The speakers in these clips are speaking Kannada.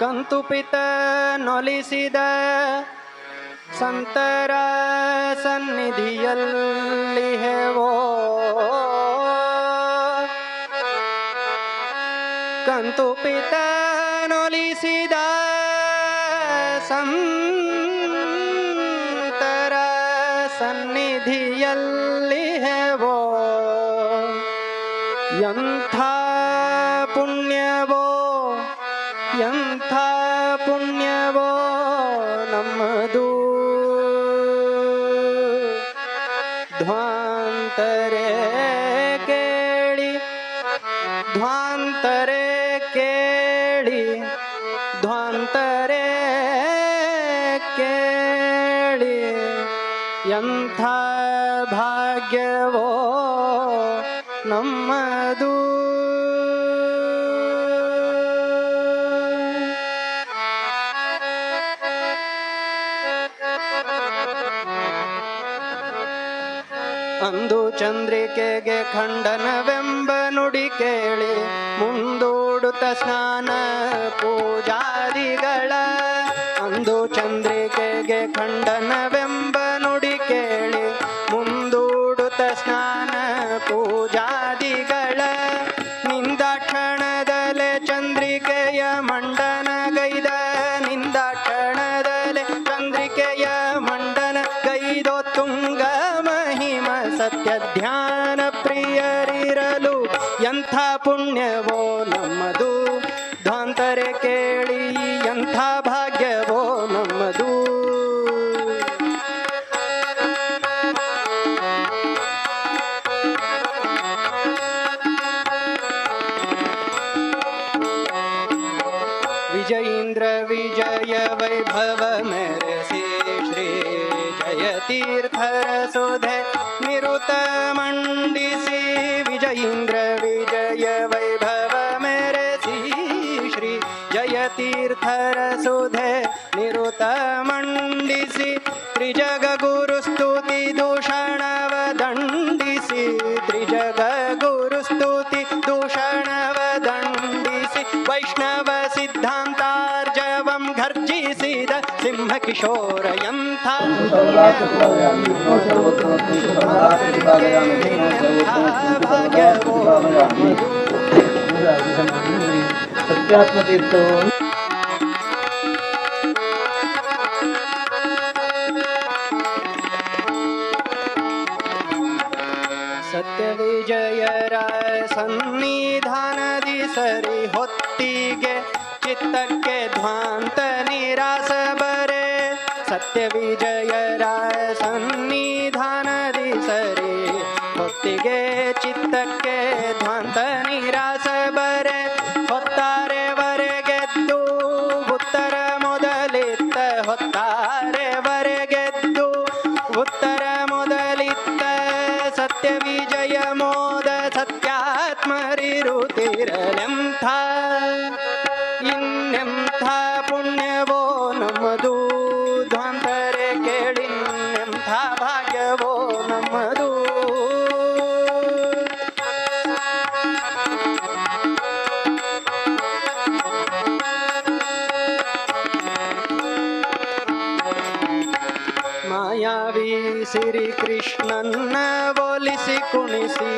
ಕಂತುಪಿತ ನೊಲಿಸಿದ ಸಂತರ ಸನ್ನಿಧಿಯಲ್ಲಿ ಹೇವೋ. ಕಂತುಪಿತ ನೊಲಿಸಿದ ಸಂತರ ಸನ್ನಿಧಿಯಲ್ಲಿ ಹೇವೋ. ಎಂಥ ಪುಣ್ಯವೋ. ಧ್ವಾಂತರೆ ಕೇಳಿ ಧ್ವಾಂತರೆ ಕೇಳಿ ಧ್ವಾಂತರೆ ಕೇಳಿ ಎಂಥ ಭಾಗ್ಯವೋ ನಮ್ಮದು ಅಂದು ಚಂದ್ರಿಕೆಗೆ ಖಂಡನವೆಂಬ ನುಡಿ ಕೇಳಿ ಮುಂದೂಡುತ್ತ ಸ್ನಾನ ಪೂಜಾರಿಗಳ. ಅಂದು ಚಂದ್ರಿಕೆಗೆ ಖಂಡನವೆಂಬ ನುಡಿ ಕೇಳಿ ಮುಂದೂಡುತ್ತ ಸ್ನಾನ ಪೂಜಾದಿಗಳ ಧ್ವಾಂತರೆ ಕೇಳಿ ಎಂಥ ಭಾಗ್ಯವೋ ನಮ್ಮದು ವಿಜಯೀಂದ್ರ ವಿಜಯ ವೈಭವ ಮೆರೆಸಿ ಶ್ರೀ ಜಯ ತೀರ್ಥರ ಸುಧೆ ನಿರುತ ಮಂಡಿಸಿ ವಿಜಯೀಂದ್ರ तीर्थर सुधे निरुत मंडिसी त्रिजग गुरुस्तुति दूषण दंडिसी त्रिजग गुरुस्तुति दूषण दंडिसी वैष्णव सिद्धांतार्जवम घर्जिसीद सिंह किशोरयम था भाग्यवो सत्यात्म ಸತ್ಯ ವಿಜಯರ ಸನ್ನಿಧಾನದಿ ಸರಿ ಹೊತ್ತಿಗೆ ಚಿತ್ತಕ್ಕೆ ಧ್ವಾಂತ ನಿರಾಸ ಬರೆ. ಸತ್ಯ ವಿಜಯರ ಸನ್ನಿಧಾನದಿ ಸರಿ ಹೊತ್ತಿಗೆ ಚಿತ್ತಕ್ಕೆ ಧ್ವಾಂತ ನಿರಾಸ ಬರೆ. ಹೊತ್ತಾರೆ ವರೆಗೆದ್ದು ಉತ್ತರ ಮೊದಲಿತ್ತ ಹೊತ್ತಾರೆವರೆಗೆದ್ದು đỡ nắm tha ಮಾಯಾವಿ ಸಿರಿ ಕೃಷ್ಣನ್ನ ಒಲಿಸಿ ಕುಣಿಸಿ,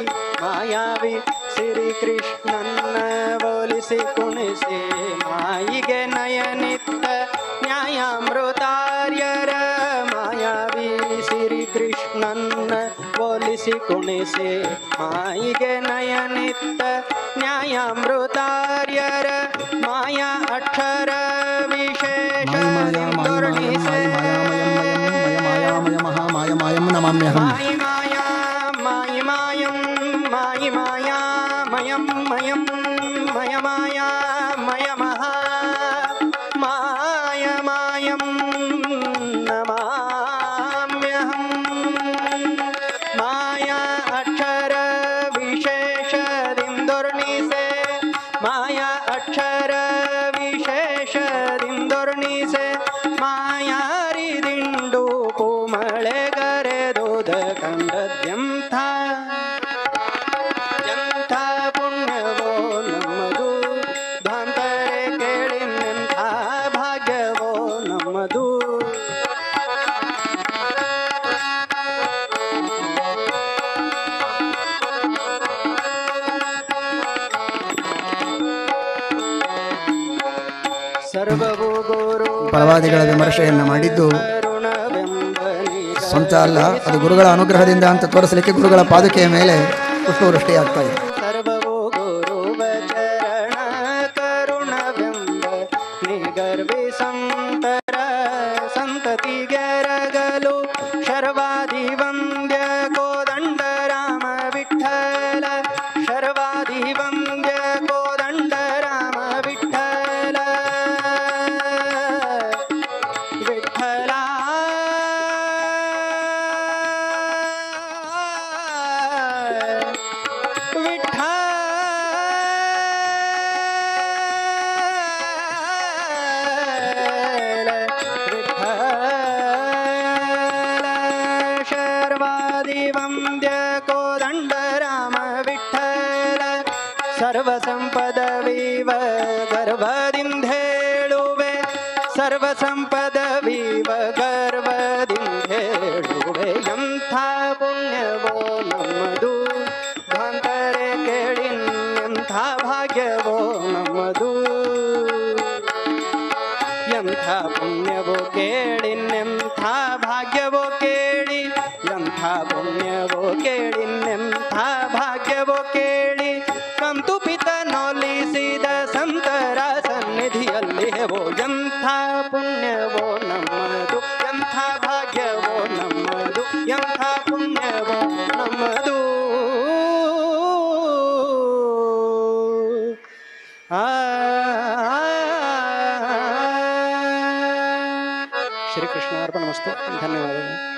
ಮಾಯಾವಿ ಶ್ರೀ ಕೃಷ್ಣನ್ನ ಒಲಿಸಿ ಕುಣಿಸಿ, ಮಾಯಿಗೆ ನಯನಿತ್ತ ನ್ಯಾಯಾಮೃತಾರ್ಯರ ಮಾಯಾವಿ ಶ್ರೀ ಕೃಷ್ಣನ್ನ ಒಲಿಸಿ ಕುಣಿಸಿ, ಮಾಯಿಗೆ ನಯನಿತ್ತ ನ್ಯಾಯಾಮೃತಾರ್ಯರ ಮಾಯಾ ಅಕ್ಷರ ಮಾಯಮಾಯಂ ನಮಾಮ್ಯಹಂ ಮಾಯಿ ಮಾಯಾ ಮಾಯಿ ಮಾಯಂ ಎಂಥ ಎಂಥ ಪುಣ್ಯವೋ ನಮ್ಮದು. ಬಾಂಧರೆ ಕೇಳಿನೆಂಥ ಭಾಗ್ಯವೋ ನಮ್ಮದು. ಸರ್ವಭೂ ಪರವಾದಿಗಳ ವಿಮರ್ಶೆಯನ್ನು ಮಾಡಿದ್ದು ಸ್ವಂತ ಅಲ್ಲ ಅದು ಗುರುಗಳ ಅನುಗ್ರಹದಿಂದ ಅಂತ ತೋರಿಸಲಿಕ್ಕೆ ಗುರುಗಳ ಪಾದುಕೆಯ ಮೇಲೆ ಪುಷ್ಪವೃಷ್ಟಿ ಆಗ್ತಾ ಇದೆ ಸರ್ವವು ಸರ್ವ ಸಂಪದ ವಿವ ಗರ್ಭದಿಂದೇಳುವೆ. ಸರ್ವ ಸಂಪದ ವಿವ ಗರ್ಭದಿಂದೇಳುವೆ. ಎಂಥ ಪುಣ್ಯವೋ ನಮ್ಮದು. ಭಾಂತರೆ ಕೇಳಿ ಎಂಥ ಭಾಗ್ಯವೋ ನಮ್ಮದು. ಎಂಥ ಪುಣ್ಯವೋ ಕೇಳಿನೆಂಥ ಭಾಗ್ಯವೋ ಕೇಳಿ. ಎಂಥ ಪುಣ್ಯವೋ ಕೇಳಿನೆಂಥ ಭಾಗ್ಯವೋ ಕೇಳಿ. ಶ್ರೀಕೃಷ್ಣ ಅರ್ಪಣ ಮಸ್ತು ಧನ್ಯವಾದಗಳು